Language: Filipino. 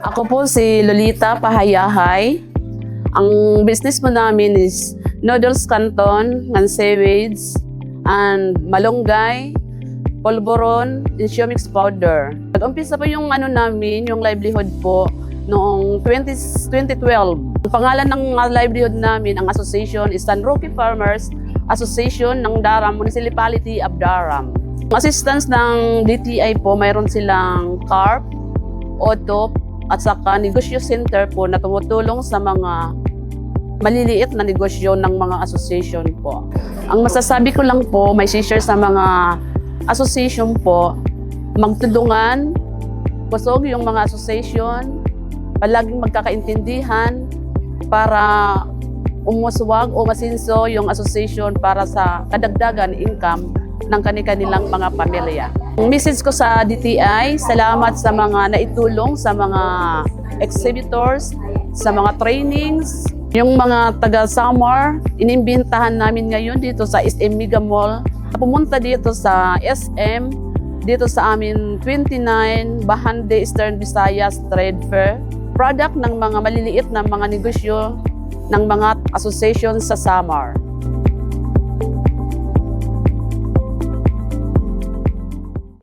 Ako po si Lolita Pahayahay. Ang business po namin is noodles canton, sewage, and malunggay, polvoron, and mix powder. Nag-umpisa po yung ano namin, yung livelihood po noong 20, 2012. Ang pangalan ng livelihood namin, ang association is San Roque Farmers Association ng Daram, Municipality of Daram. Ang assistance ng DTI po, mayroon silang CARP, OTOP, at saka negosyo center po na tumutulong sa mga maliliit na negosyo ng mga association po. Ang masasabi ko lang po, may share sa mga association po, magtulungan, busog yung mga association, palaging magkakaintindihan para umuswag o masinso yung association para sa kadagdagan income ng kanilang mga pamilya. Message ko sa DTI, salamat sa mga naitulong sa mga exhibitors, sa mga trainings, yung mga taga Samar, inimbentahan namin ngayon dito sa SM Mega Mall. Pumunta dito sa SM, dito sa amin 29 Bahande Eastern Visayas Trade Fair. Product ng mga maliliit na mga negosyo ng mga association sa Samar.